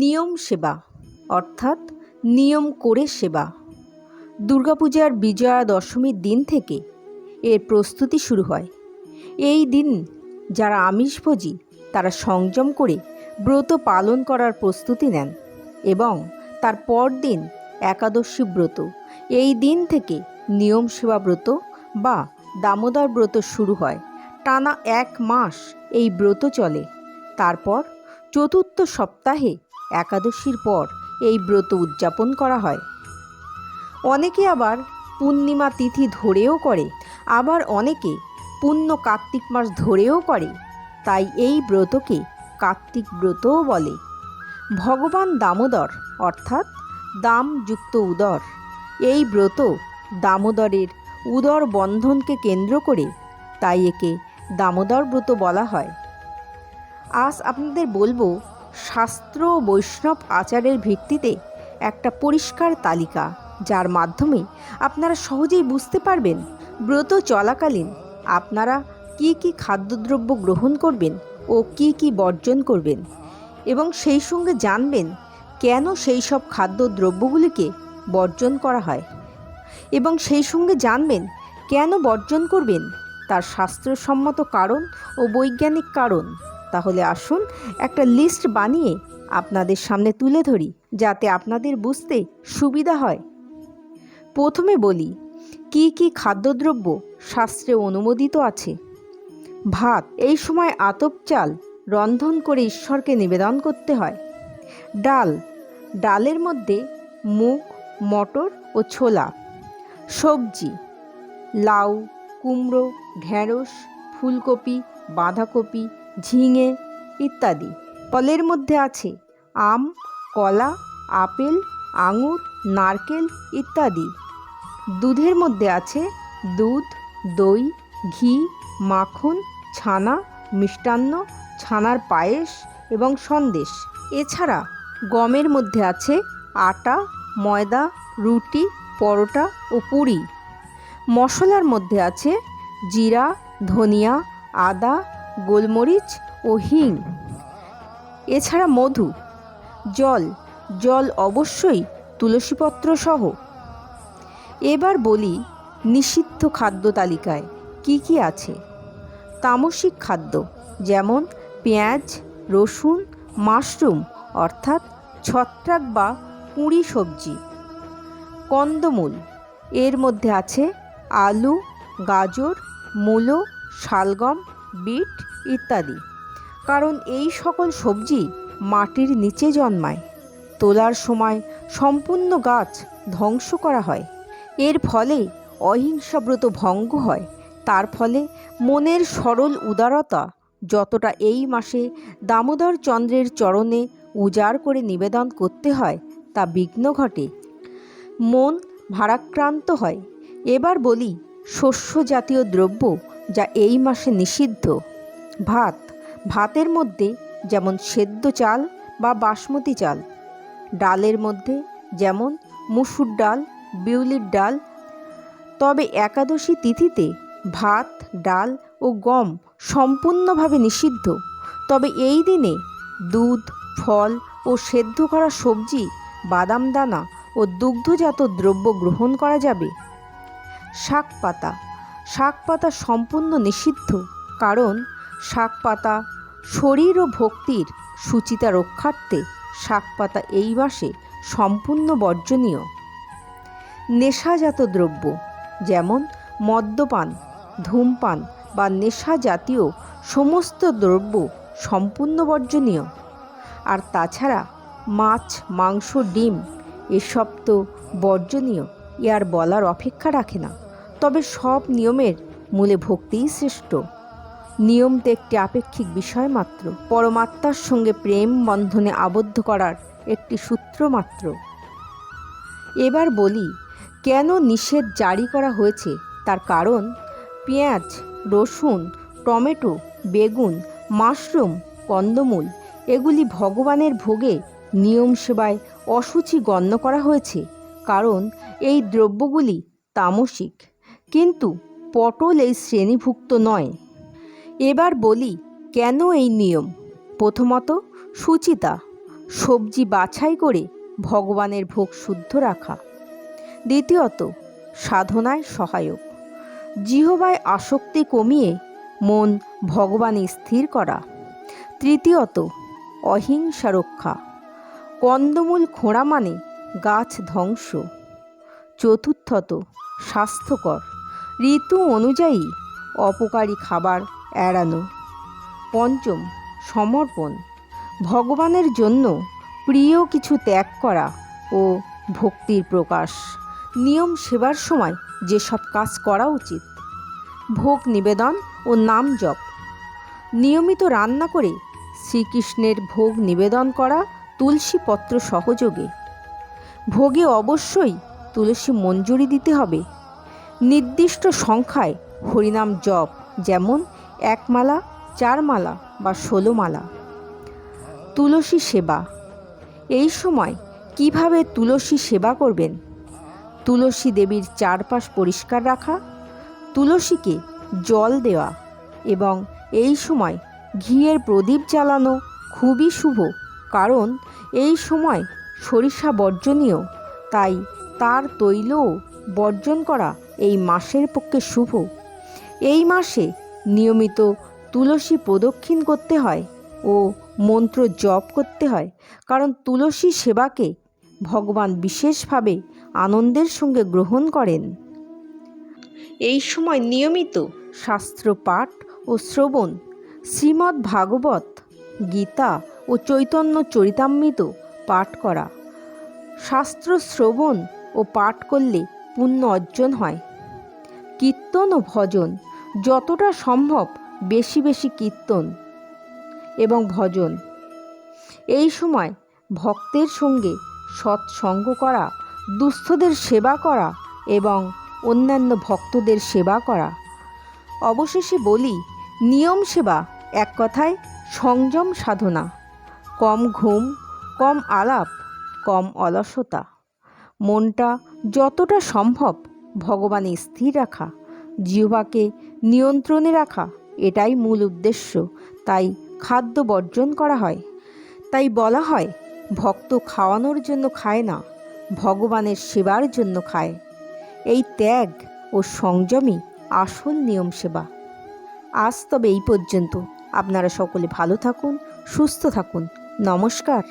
নিয়ম সেবা, অর্থাৎ নিয়ম করে সেবা। দুর্গাপূজার বিজয়া দশমীর দিন থেকে এর প্রস্তুতি শুরু হয়। এই দিন যারা আমিষভোজী, তারা সংযম করে ব্রত পালন করার প্রস্তুতি নেন এবং তার পরদিন একাদশী ব্রত। এই দিন থেকে নিয়ম সেবা ব্রত বা দামোদর ব্রত শুরু হয়। টানা এক মাস এই ব্রত চলে। তারপর চতুর্থ সপ্তাহে একাদশীর পর এই ব্রত উদযাপন করা হয়। অনেকে আবার পূর্ণিমা তিথি ধরেও করে, আবার অনেকে পূর্ণ কার্তিক মাস ধরেও করে, তাই এই ব্রতকে কার্তিক ব্রতও বলে। ভগবান দামোদর, অর্থাৎ দামযুক্ত উদর, এই ব্রত দামোদরের উদর বন্ধনকে কেন্দ্র করে তাই একে দামোদর ব্রত বলা হয়। আজ আপনাদের বলব শাস্ত্র বৈষ্ণব আচারের ভিত্তিতে একটা পরিষ্কার তালিকা, যার মাধ্যমে আপনারা সহজেই বুঝতে পারবেন ব্রত চলাকালীন আপনারা কি কি খাদ্যদ্রব্য গ্রহণ করবেন ও কি কি বর্জন করবেন এবং সেই সঙ্গে জানবেন কেন সেই সব খাদ্যদ্রব্যগুলিকে বর্জন করা হয় এবং সেই সঙ্গে জানবেন কেন বর্জন করবেন, তার শাস্ত্রসম্মত কারণ ও বৈজ্ঞানিক কারণ। তাহলে আসুন একটা লিস্ট বানিয়ে আপনাদের সামনে তুলে ধরি, যাতে আপনাদের বুঝতে সুবিধা হয়। প্রথমে বলি, কি কি খাদ্যদ্রব্য শাস্ত্রে অনুমোদিত আছে? ভাত, এই সময় আতপ চাল রন্ধন করে ঈশ্বরকে নিবেদন করতে হয়। ডাল, ডালের মধ্যে মুগ, মটর ও ছোলা। সবজি, লাউ, কুমড়ো, ঢেঁড়স, ফুলকপি, বাঁধাকপি ঝিঙে ইত্যাদি। ফলের মধ্যে আছে আম, কলা, আপেল, আঙুর, নারকেল ইত্যাদি। দুধের মধ্যে আছে দুধ, দই, ঘি, মাখন, ছানা, মিষ্টান্ন, ছানার পায়েস এবং সন্দেশ। এছাড়া গমের মধ্যে আছে আটা, ময়দা, রুটি, পরোটা ও পুরি। মশলার মধ্যে আছে জিরা, ধনিয়া, আদা গোলমরিচ ও হিং। এছাড়া মধু, জল জল অবশ্যই তুলসীপত্র সহ এবার বলি নিষিদ্ধ খাদ্য তালিকায় কি কি আছে? তামসিক খাদ্য যেমন পেঁয়াজ, রসুন, মাশরুম অর্থাৎ ছত্রাক বা পুঁড়ি সবজি। কন্দমূল, এর মধ্যে আছে আলু, গাজর, মূলো, শালগম বিট ইত্যাদি। কারণ এই সকল সবজি মাটির নিচে জন্মায়। তোলার সময় সম্পূর্ণ গাছ ধ্বংস করা হয়। এর ফলে অহিংসাব্রত ভঙ্গ হয়। তার ফলে মনের সরল উদারতা যতটা এই মাসে দামোদর চন্দ্রের চরণে উজাড় করে নিবেদন করতে হয়, তা বিঘ্ন ঘটে। মন ভারাক্রান্ত হয়। এবার বলি শস্য জাতীয় দ্রব্য যা এই মাসে নিষিদ্ধ। ভাত। ভাতের মধ্যে যেমন সেদ্ধ চাল বা বাসমতি চাল। ডালের মধ্যে যেমন মুসুর ডাল, বিউলির ডাল। তবে একাদশী তিথিতে ভাত, ডাল ও গম সম্পূর্ণভাবে নিষিদ্ধ। তবে এই দিনে দুধ, ফল ও সেদ্ধ করা সবজি, বাদাম দানা ও দুগ্ধজাত দ্রব্য গ্রহণ করা যাবে। শাক পাতা শাক পাতা সম্পূর্ণ নিষিদ্ধ, কারণ শাক পাতা শরীর ও ভক্তির সুচিতা রক্ষার্থে শাক পাতা এই মাসে সম্পূর্ণ বর্জনীয়। নেশাজাত দ্রব্য, যেমন মদ্যপান, ধূমপান বা নেশা জাতীয় সমস্ত দ্রব্য সম্পূর্ণ বর্জনীয়। আর তাছাড়া মাছ, মাংস, ডিম, এসব তো বর্জনীয়, এ আর বলার অপেক্ষা রাখে না। তবে সব নিয়মের মূলে ভক্তিই শ্রেষ্ঠ নিয়ম তো একটি আপেক্ষিক বিষয় মাত্র। পরমাত্মার সঙ্গে প্রেম বন্ধনে আবদ্ধ করার একটি সূত্র মাত্র। এবার বলি, কেন নিষেধ জারি করা হয়েছে? তার কারণ, পেঁয়াজ, রসুন, টমেটো, বেগুন, মাশরুম, কন্দমূল, এগুলি ভগবানের ভোগে নিয়ম সেবায় অসুচি গণ্য করা হয়েছে। কারণ, এই দ্রব্যগুলি তামসিক। কিন্তু পটল এই শ্রেণীভুক্ত নয়। এবার বলি, কেন এই নিয়ম? প্রথমত, সুচিতা, সবজি বাছাই করে ভগবানের ভোগ শুদ্ধ রাখা। দ্বিতীয়ত, সাধনায় সহায়ক। জিহবায় আসক্তি কমিয়ে মন ভগবানে স্থির করা। তৃতীয়ত, অহিংসা রক্ষা। কন্দমূল খোঁড়া মানে গাছ ধ্বংস। চতুর্থত, স্বাস্থ্যকর। ঋতু অনুযায়ী অপকারী খাবার এড়ানো। পঞ্চম, সমর্পণ। ভগবানের জন্য প্রিয় কিছু ত্যাগ করা ও ভক্তির প্রকাশ। নিয়ম সেবার সময় যেসব কাজ করা উচিত। ভোগ নিবেদন ও নাম জপ। নিয়মিত রান্না করে শ্রীকৃষ্ণের ভোগ নিবেদন করা তুলসী পত্র সহযোগে। ভোগে অবশ্যই তুলসী মঞ্জুরি দিতে হবে। নির্দিষ্ট সংখ্যায় হরিনাম জপ, যেমন এক মালা, চার মালা বা ষোলো মালা। তুলসী সেবা। এই সময় কীভাবে তুলসী সেবা করবেন? তুলসী দেবীর চারপাশ পরিষ্কার রাখা, তুলসীকে জল দেওয়া এবং এই সময় ঘিয়ের প্রদীপ জ্বালানো খুবই শুভ, কারণ এই সময় সরিষা বর্জনীয়, তাই তার তৈলও বর্জন করা এই মাসের পক্ষে শুভ। এই মাসে নিয়মিত তুলসী প্রদক্ষিণ করতে হয় ও মন্ত্র জপ করতে হয়, কারণ তুলসী সেবাকে ভগবান বিশেষভাবে আনন্দের সঙ্গে গ্রহণ করেন। এই সময় নিয়মিত শাস্ত্র পাঠ ও শ্রবণ, শ্রীমদ্ ভাগবত, গীতা ও চৈতন্য চরিতামৃত পাঠ করা। শাস্ত্র শ্রবণ ও পাঠ করলে পুণ্য অর্জন হয়। কীর্তন ও ভজন যতটা সম্ভব বেশি বেশি কীর্তন এবং ভজন। এই সময় ভক্তের সঙ্গে সৎসঙ্গ করা, দুস্থদের সেবা করা এবং অন্যান্য ভক্তদের সেবা করা। অবশেষে বলি, নিয়ম সেবা এক কথায় সংযম সাধনা। কম ঘুম, কম আলাপ, কম অলসতা। মনটা যতটা সম্ভব ভগবানে স্থির রাখা, জিহ্বাকে নিয়ন্ত্রণে রাখা, এটাই মূল উদ্দেশ্য। তাই খাদ্য বর্জন করা হয়। তাই বলা হয়, ভক্ত খাওয়ানোর জন্য খায় না, ভগবানের সেবার জন্য খায়। এই ত্যাগ ও সংযমই আসল নিয়ম সেবা। আজ তবে এই পর্যন্ত। আপনারা সকলে ভালো থাকুন, সুস্থ থাকুন। নমস্কার।